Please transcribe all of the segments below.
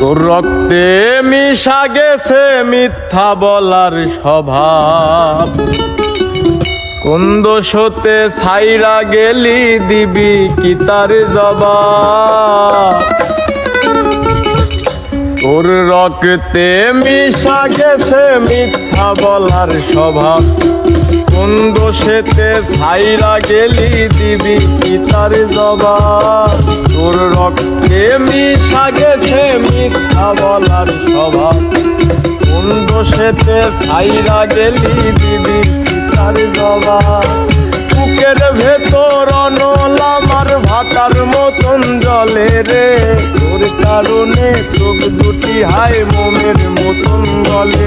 তোর রক্তে মিশা গেছে মিথ্যা বলার স্বভাব। কোন দোষতে ছাইরা গেলি দিবি কি তার জবাব? তোর রক্তে মিশা গেছে মিথ্যা বলার স্বভাব। কোন দোষেতে ছাইরা গেলি দিবি কি তার জবাব? তোর রক্তে মিশা গেছে মিথ্যা বলার স্বভাব। কোন দোষেতে ছাইরা গেলি দিবি কি তার জবাব? বুকের ভেতর অনল আমার ভাটার মতন জলে রে। তোর কারণে চোখ দুটি হায় মোমের মতন গলে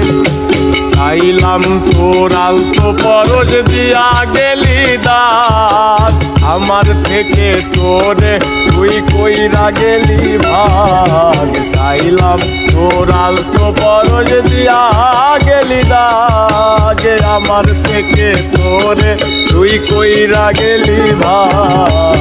চাইলাম তোর আলতো পরশ দিয়া গেলি দাঁত। আমার থেকে তোরে তুই কইরা গেলি ভাগ। চাইলাম তোর আলতো পরশ দিয়া গেলি দাগ আমার থেকে তোরে তুই কইরা গেলি ভাগ।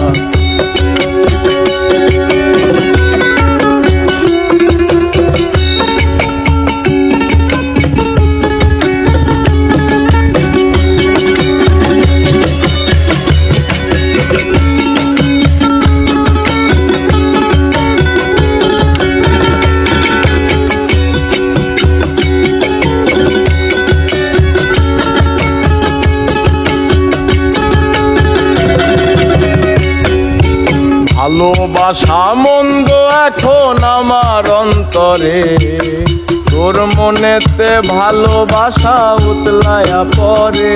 ভালোবাসা মন্দ এখন আমার অন্তরে। তোর মনেতে ভালোবাসা উতলায়া পরে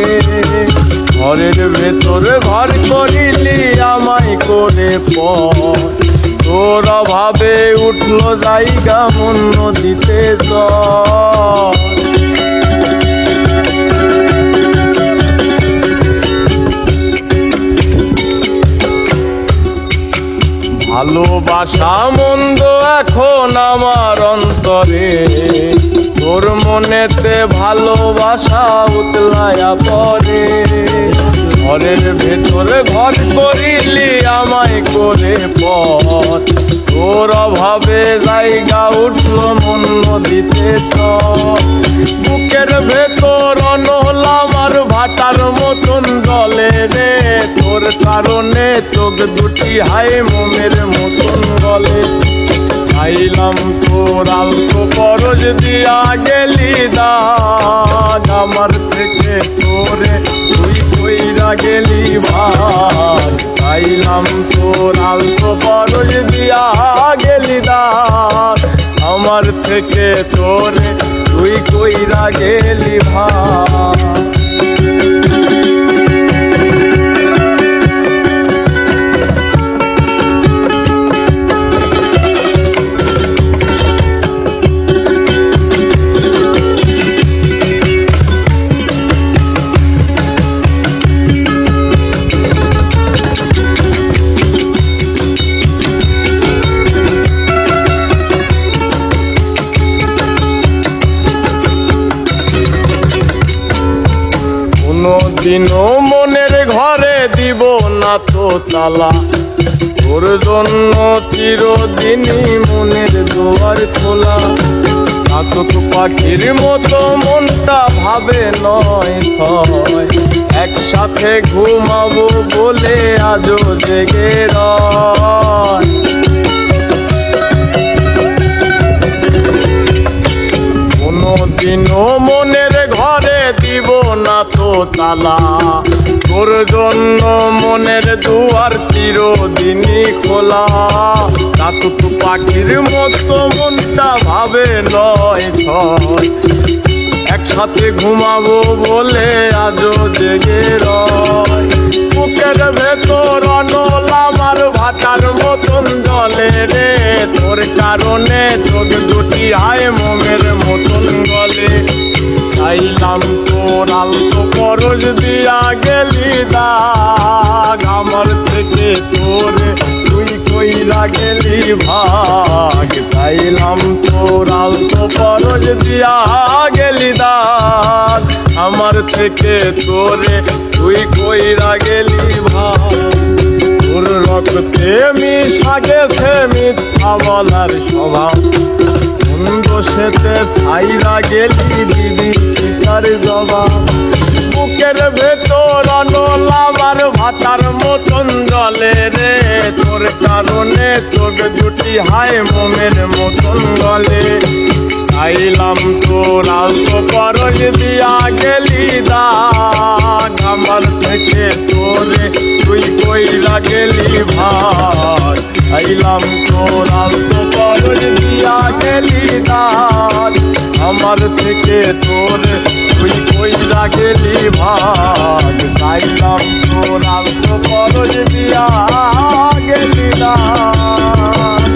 ঘরের ভেতরে ঘর করিলি আমায় করে পর। তোর অভাবে উঠল জায়গা মন্য দিতে চল ভালোবাসা মন্দ এখন আমার অন্তরে। তোর মনেতে ভালোবাসা উতলায়া পরে ঘরের ভেতরে ঘর করিলি আমায় করে পর তোর অভাবে জায়গা উঠল মন্য দিতে বুকের ভেতর আমার ভাটার মতন জলে রে। তোর কারণে চোখ দুটি হাই মোমের মতন গলে। খাইলাম তোর আলতো পরশ দিয়া গেলি দা আমার থেকে গেলি ভাগ খাইলাম তোর আলতো পরশ দিয়া গেলি দাস। আমার থেকে তোর তুই কইরা গেলি ভাগ কোনদিনও মনের ঘরে দিব না তো তালা। তোর জন্য চিরদিনই মনের দুয়ার খোলা। চাতক পাখির মতো মনটা ভাবে নয় ছয়। একসাথে ঘুমাবো বলে আজও জেগে রয়। কোনদিনও মনের দিব না তো তালা। তোর জন্য মনের দুয়ার চিরদিনই খোলা। চাতুক পাখির মতো মনটা ভাবে নয় ছয় একসাথে ঘুমাবো বলে আজও জেগে রয়। বুকের ভেতর আমার ভাটার মতন জলে রে। তোর কারণে চোখ দুটি আয় মোমের মতন গলে। চাইলাম তোর আলতো পরশ দিয়া গেলি দাগ। আমার থেকে তোরে তুই কইরা গেলি ভাগ। চাইলাম তোর আলতো পরশ দিয়া গেলি দাগ। আমার থেকে তোরে তুই কইরা গেলি ভাগ। তোর রক্তে মিশা গেছে মিথ্যা বলার স্বভাব। সেতে সাইরা গেলি দিদি পিতার জবা বুকের ভেতর অনলামার ভাতার মতন জলে রে। তোর কারণে চোখ দুটি হায় মোমের মতন গলে। চাইলাম তোর আলতো পরশ দিয়া গেলি দাগ থেকে তোরে, তুই কইরা গেলি ভাগ চাইলাম তোর আলতো দিয়া গেলি দাগ আমার থেকে তোরে, তুই কইরা গেলি ভাগ চাইলাম তোর আলতো দিয়া গেলি দাগ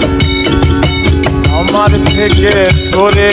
আমার থেকে তোরে